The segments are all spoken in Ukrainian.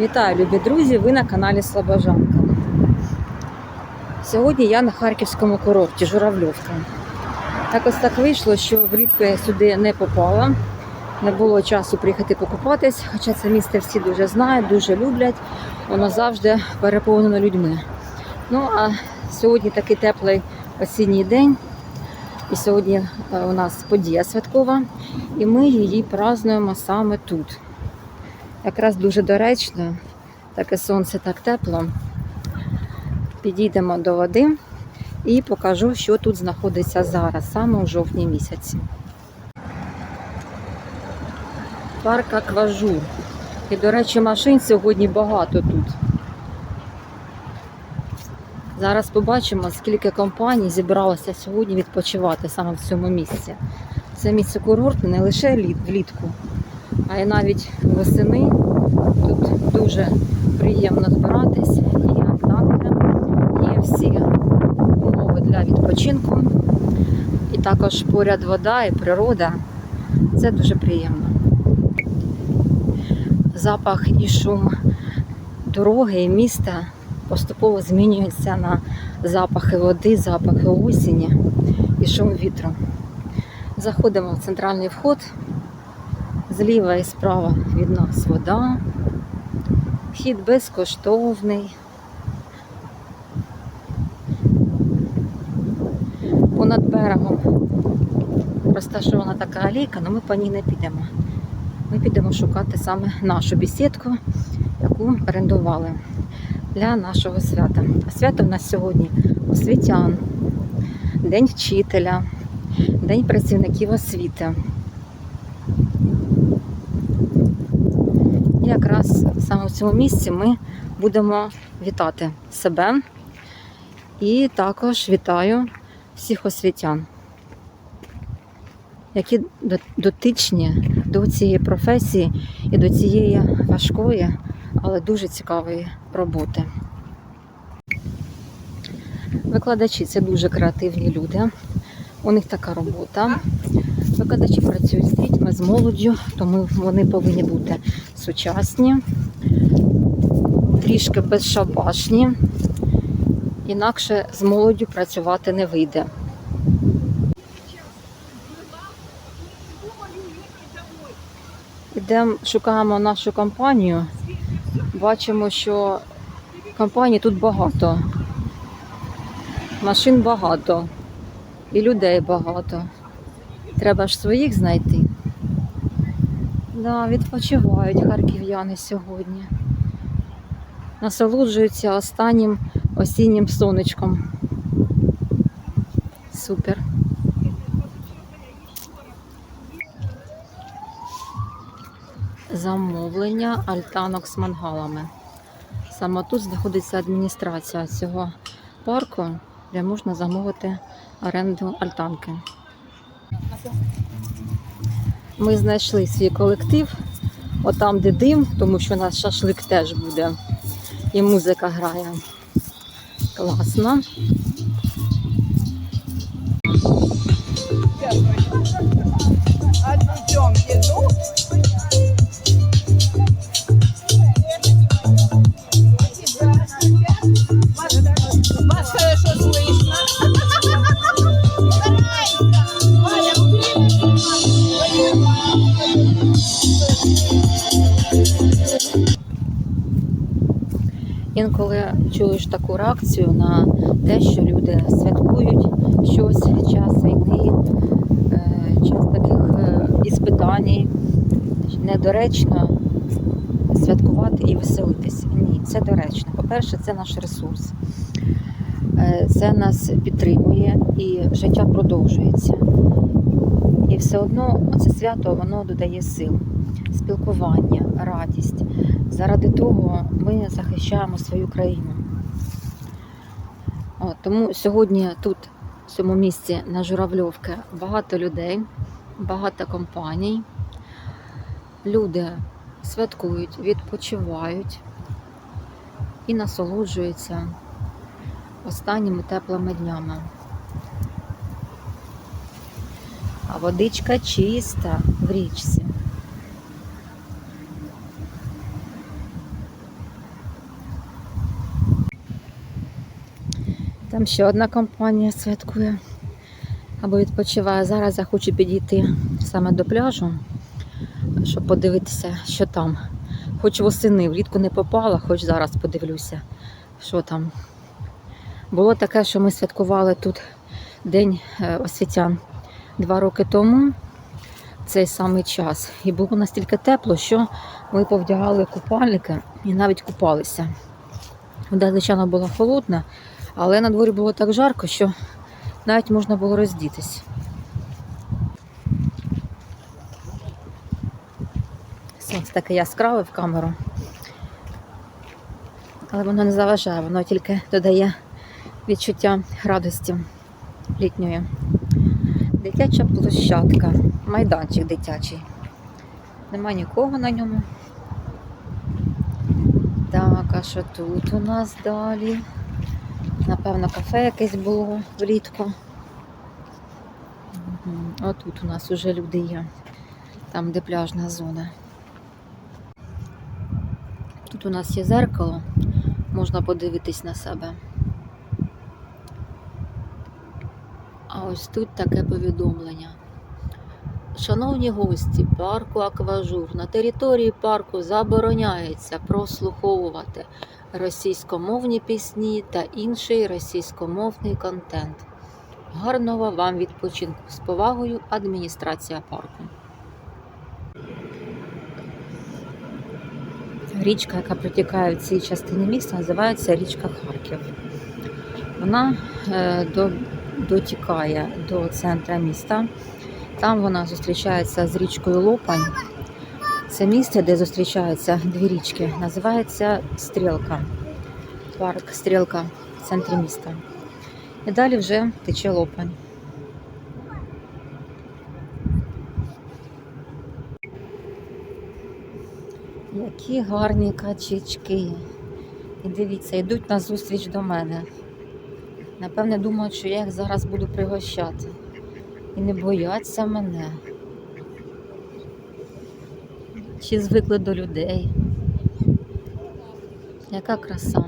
Вітаю, любі друзі! Ви на каналі Слобожанка. Сьогодні я на харківському курорті Журавльовка. Так ось так вийшло, що влітку я сюди не попала. Не було часу приїхати покупатись, хоча це місце всі дуже знають, дуже люблять. Воно завжди переповнено людьми. Ну а сьогодні такий теплий осінній день. І сьогодні е, у нас подія святкова, і ми її празднуємо саме тут. Якраз дуже доречно, таке сонце так тепло. Підійдемо до води і покажу, що тут знаходиться зараз, саме у жовтні місяці. Парк Акважур. І, до речі, машин сьогодні багато тут. Зараз побачимо, скільки компаній зібралося сьогодні відпочивати саме в цьому місці. Це місце курортне не лише влітку, а й навіть восени. Тут дуже приємно збиратись, є альтанки, є всі умови для відпочинку. І також поряд вода і природа. Це дуже приємно. Запах і шум дороги і міста поступово змінюється на запахи води, запахи осені і шум вітру. Заходимо в центральний вход. Зліва і справа від нас вода. Вхід безкоштовний. Понад берегом розташована така алейка, але ми по ній не підемо. Ми підемо шукати саме нашу бесідку, яку орендували для нашого свята. А свято в нас сьогодні освітян, День вчителя, День працівників освіти. І якраз саме в цьому місці ми будемо вітати себе і також вітаю всіх освітян, які дотичні до цієї професії і до цієї важкої, але дуже цікавої роботи. Викладачі це дуже креативні люди. У них така робота. Викладачі працюють з дітьми, з молоддю, тому вони повинні бути сучасні, трішки безшабашні, інакше з молоддю працювати не вийде. Ідемо, шукаємо нашу компанію. Бачимо, що компаній тут багато. Машин багато і людей багато. Треба ж своїх знайти. Да, відпочивають харків'яни сьогодні. Насолоджуються останнім осіннім сонечком. Супер. Замовлення альтанок з мангалами. Саме тут знаходиться адміністрація цього парку, де можна замовити оренду альтанки. Ми знайшли свій колектив, отам, де дим, тому що у нас шашлик теж буде. І музика грає. Класно. Чуєш таку реакцію на те, що люди святкують щось, час війни, е, час таких е, іспитань. Недоречно святкувати і веселитись. Ні, це доречно. По-перше, це наш ресурс. Е, Це нас підтримує і життя продовжується. І все одно це свято воно додає сил, спілкування, радість. Заради того ми захищаємо свою країну. От, тому сьогодні тут, в цьому місці на Журавльовки, багато людей, багато компаній. Люди святкують, відпочивають і насолоджуються останніми теплими днями. А водичка чиста в річці. Там ще одна компанія святкує або відпочиває. Зараз я хочу підійти саме до пляжу, щоб подивитися, що там. Хоч восени, влітку не попала, хоч зараз подивлюся, що там. Було таке, що ми святкували тут День е, освітян два роки тому, цей самий час. І було настільки тепло, що ми повдягали купальники і навіть купалися. Вода, звичайно, була холодна, але на дворі було так жарко, що навіть можна було роздітись. Сонце таке яскраве в камеру. Але воно не заважає, воно тільки додає відчуття радості літньої. Дитяча площадка, майданчик дитячий. Нема нікого на ньому. Так, а що тут у нас далі? Напевно, кафе якесь було влітку. Отут у нас уже люди є. Там, де пляжна зона. Тут у нас є зеркало, можна подивитись на себе. А ось тут таке повідомлення. Шановні гості парку Акважур, на території парку забороняється прослуховувати російськомовні пісні та інший російськомовний контент. Гарного вам відпочинку з повагою адміністрація парку. Річка, яка протікає в цій частині міста, називається річка Харків. Вона е, до, дотікає до центра міста. Там вона зустрічається з річкою Лопань. Це місце, де зустрічаються дві річки, називається Стрілка. Парк Стрілка в центрі міста. І далі вже тече Лопань. Які гарні качечки. І дивіться, йдуть на зустріч до мене. Напевне, думають, що я їх зараз буду пригощати. І не бояться мене. Чи звикли до людей. Яка краса.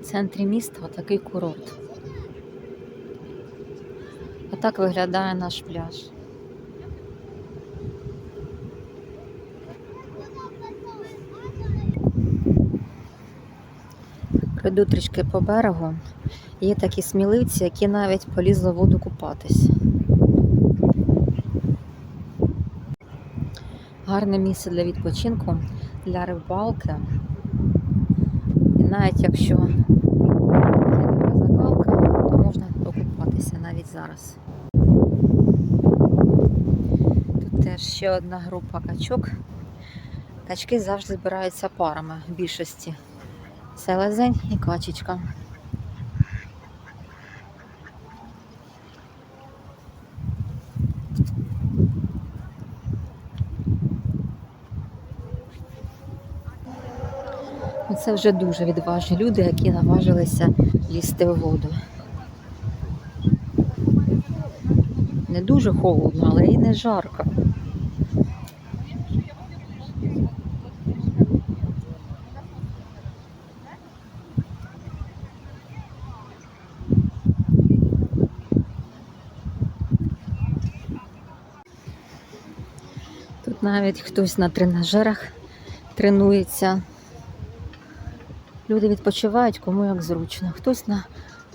В центрі міста такий курорт. Отак виглядає наш пляж. Пройду трішки по берегу. Є такі сміливці, які навіть полізли в воду купатись. Гарне місце для відпочинку, для рибалки. І навіть якщо є така закалка, то можна покупатися навіть зараз. Тут теж ще одна група качок. Качки завжди збираються парами в більшості. Селезень і качечка. Це вже дуже відважні люди, які наважилися лізти в воду. Не дуже холодно, але і не жарко. Навіть хтось на тренажерах тренується. Люди відпочивають кому як зручно. Хтось на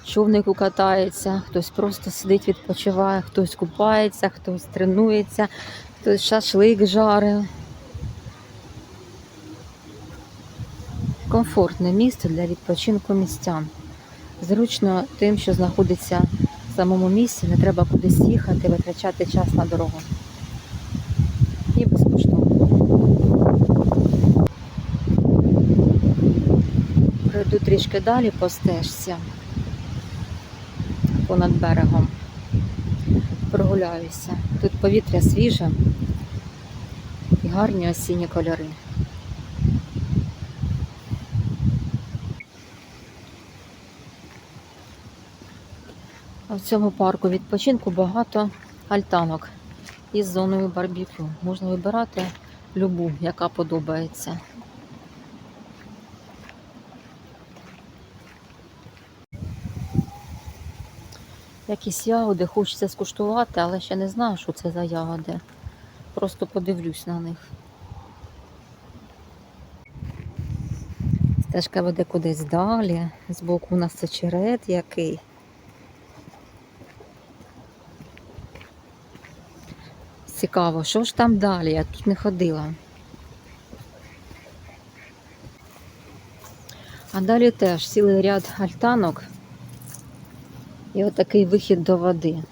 човнику катається, хтось просто сидить, відпочиває, хтось купається, хтось тренується, хтось шашлик жарить. Комфортне місце для відпочинку містян. Зручно тим, що знаходиться в самому місці, не треба кудись їхати, витрачати час на дорогу. І безкоштовно. Пройду трішки далі по стежці понад берегом. Прогуляюся. Тут повітря свіже і гарні осінні кольори. В цьому парку відпочинку багато альтанок із зоною барбекю. Можна вибирати любу, яка подобається. Якісь ягоди хочеться скуштувати, але ще не знаю, що це за ягоди. Просто подивлюсь на них. Стежка веде кудись далі. Збоку у нас це черед який. Цікаво, що ж там далі? Я тут не ходила. А далі теж цілий ряд альтанок і отакий вихід до води.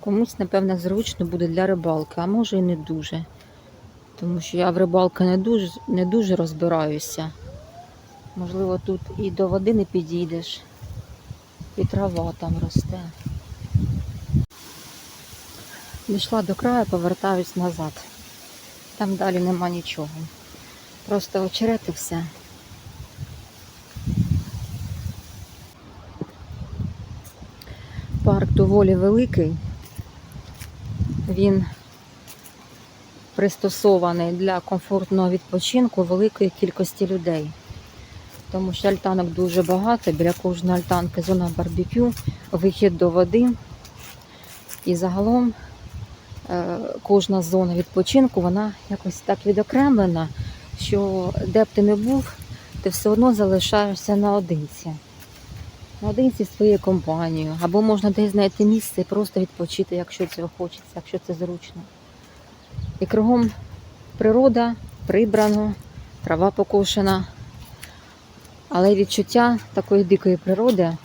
Комусь, напевно, зручно буде для рибалки, а може і не дуже. Тому що я в рибалки не дуже, не дуже розбираюся. Можливо, тут і до води не підійдеш, і трава там росте. Дійшла до краю, повертаюсь назад. Там далі нема нічого. Просто очерет і все. Парк доволі великий. Він пристосований для комфортного відпочинку великої кількості людей. Тому що альтанок дуже багато, біля кожної альтанки зона барбекю, вихід до води. І загалом кожна зона відпочинку, вона якось так відокремлена, що де б ти не був, ти все одно залишаєшся наодинці. Наодинці зі своєю компанією. Або можна десь знайти місце і просто відпочити, якщо цього хочеться, якщо це зручно. І кругом природа прибрано, трава покошена. Але відчуття такої дикої природи,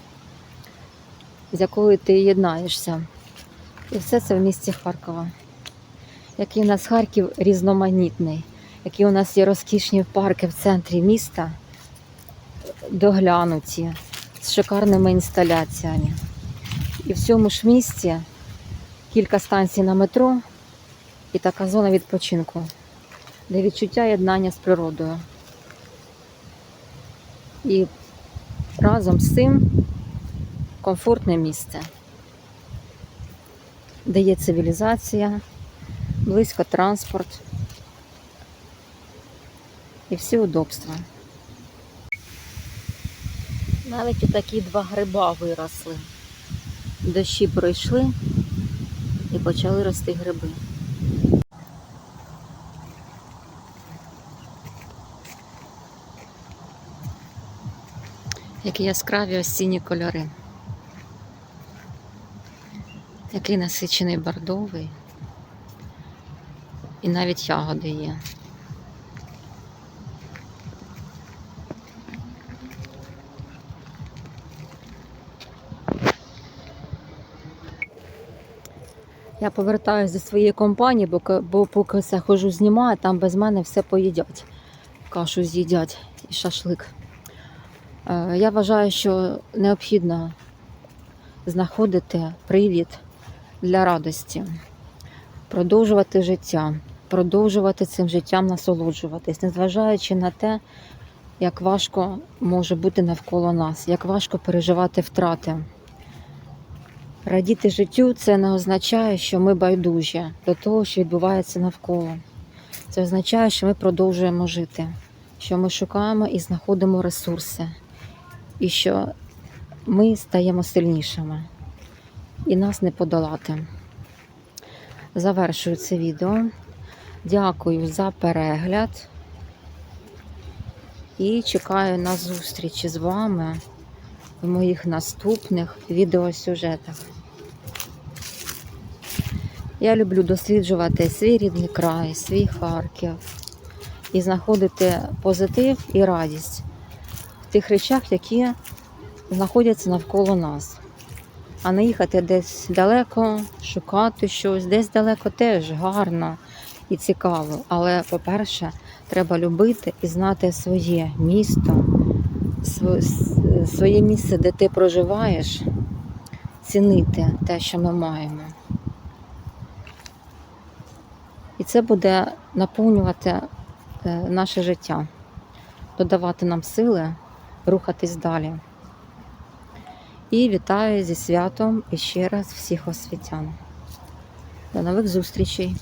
з якою ти єднаєшся. І все це в місті Харкова. Який у нас Харків різноманітний, які у нас є розкішні парки в центрі міста, доглянуті, з шикарними інсталяціями. І в цьому ж місті кілька станцій на метро і така зона відпочинку, де відчуття єднання з природою. І разом з цим комфортне місце, де є цивілізація, близько транспорт і всі удобства. Навіть такі два гриба виросли. Дощі пройшли і почали рости гриби. Які яскраві осінні кольори. Який насичений бордовий. І навіть ягоди є. Я повертаюся зі своєї компанії, бо, бо поки все хожу знімаю, там без мене все поїдять. Кашу з'їдять і шашлик. Е, Я вважаю, що необхідно знаходити привід для радості, продовжувати життя, продовжувати цим життям насолоджуватись, незважаючи на те, як важко може бути навколо нас, як важко переживати втрати. Радіти життю це не означає, що ми байдужі до того, що відбувається навколо. Це означає, що ми продовжуємо жити, що ми шукаємо і знаходимо ресурси, і що ми стаємо сильнішими і нас не подолати. Завершую це відео. Дякую за перегляд і чекаю на зустрічі з вами в моїх наступних відеосюжетах. Я люблю досліджувати свій рідний край, свій Харків і знаходити позитив і радість в тих речах, які знаходяться навколо нас. А не їхати десь далеко, шукати щось, десь далеко теж гарно і цікаво. Але, по-перше, треба любити і знати своє місто, своє місце, де ти проживаєш, цінити те, що ми маємо. І це буде наповнювати е, наше життя. додавати нам сили рухатись далі. І вітаю зі святом і ще раз всіх освітян. До нових зустрічей!